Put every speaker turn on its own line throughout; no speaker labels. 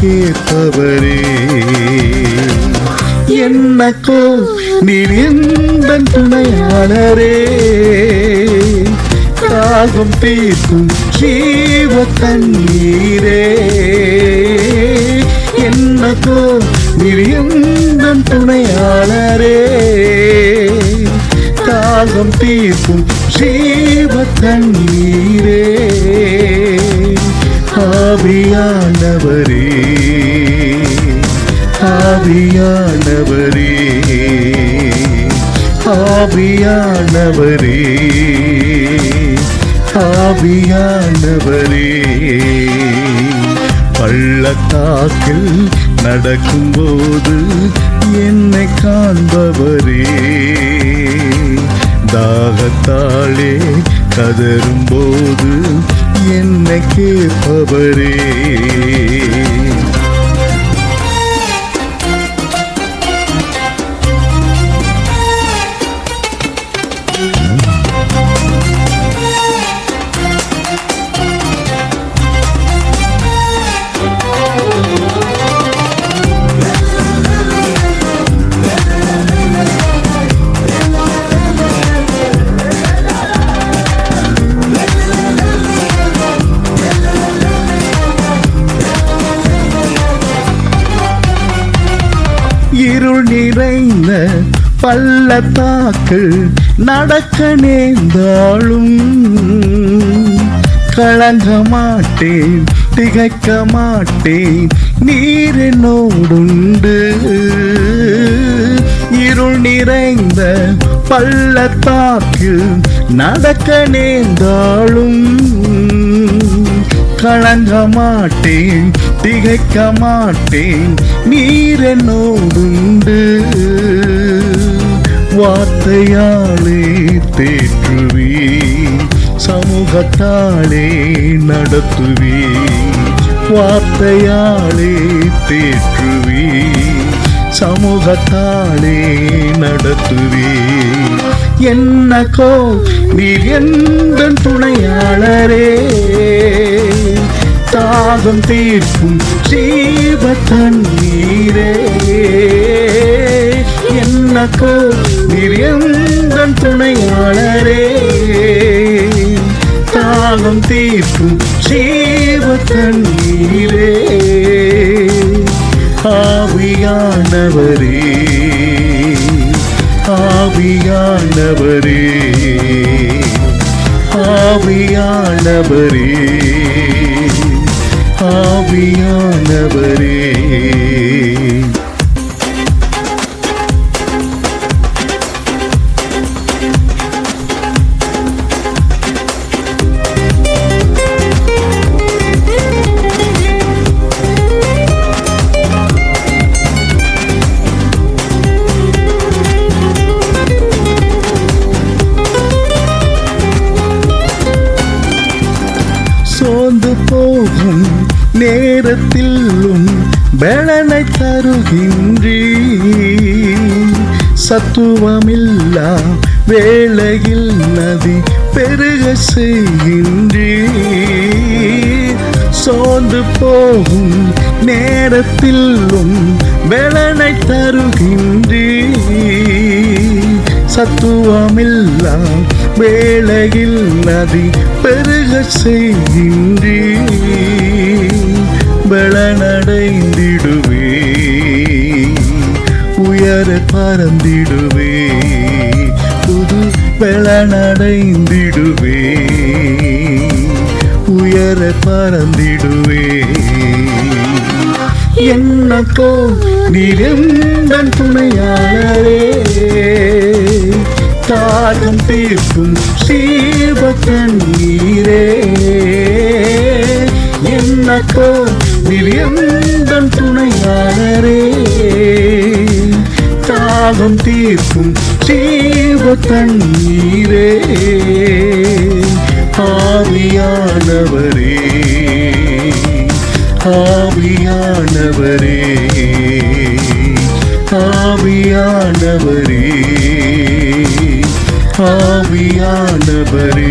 கேட்பவரே என்னக்கோ நீர் எந்த துணையாளரே. காகம் தீர்க்கும் ஜீவ தண்ணீரே என்னக்கோ நீர் எந்த துணையாளரே. தாகம் தீர்க்கும் ஜீவ தண்ணீரே ஆவியா ஆவியானவரே ஆவியானவரே. ஆவியானவரே. ஆவியானவரே. பள்ளத்தாக்கில் நடக்கும்போது என்னை காண்பவரே. தாகத்தாளே கதரும்போது என்னை கேட்பவரே இருள் நிறைந்த பள்ளத்தாக்கு நடக்க நேர்ந்தாலும் கலங்க மாட்டேன் திகைக்க மாட்டேன் நீர் என்னோடுண்டு. இருள் நிறைந்த பள்ளத்தாக்கு நடக்க நேர்ந்தாலும் கலங்க மாட்டேன் திகைக்க மாட்டேன். நீரென்னோடுண்டு வார்த்தையாலே தேற்றுவி சமூகத்தாலே நடத்துவி வார்த்தையாலே தேற்றுவி சமூகத்தாலே நடத்துவி என்னக்கோ நீர் எந்த துணையாளரே? தாகம் தீர்க்கும் ஜீவ தண்ணீரே. என்னக்கோ நீர் துணையாளரே. தாகம் தீர்க்கும் ஜீவ தண்ணீரே. ஆவியானவரே ஆவியானவரே ஆவியானவரே. ஆவியானவரே சோர்ந்து போகும் நேரத்திலும் பலனை தருகின்றீ சத்துவமில்லா வேளையில் நதி பெருக செய்கின்றீ சோர்ந்து போகும் நேரத்திலும் பலனை தருகின்றீ சத்துவமில்லா வேளையில் நதி பெருக செய்கின்றீ பலனடைந்திடுவே உயர பறந்திடுவே புது பலனடைந்திடுவே உயர பறந்திடுவே என்னக்கோ நிரந்தன் துணையாளரே. தாகம் தீர்க்கும் சீவ தண்ணீரே என்னக்கோ நீரெந்தன் துணையாளரே தாகம் தீர்க்கும் ஜீவ தண்ணீரே ஆவியானவரே ஆவியானவரே ஆவியானவரே ஆவியானவரே.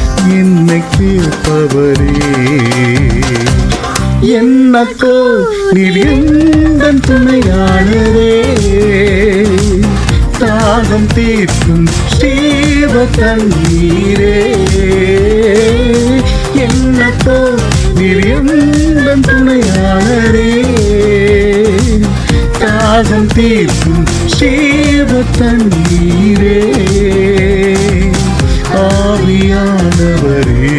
என்னை தீர்ப்பவரே என்னக்கோ நீர் எந்த துணையாளரே. தாகம் தீர்க்கும் ஸ்ரீவ தண்ணீரே. என்னக்கோ நீர் எந்த துணையாளரே. தாகம் தீர்க்கும் ஸ்ரீவ தண்ணீரே. ஆவியா ஆவியானவரே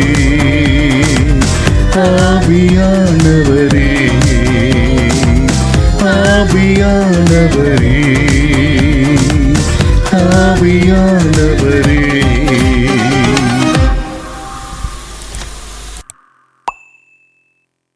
ஆவியானவரே ஆவியானவரே ஆவியானவரே.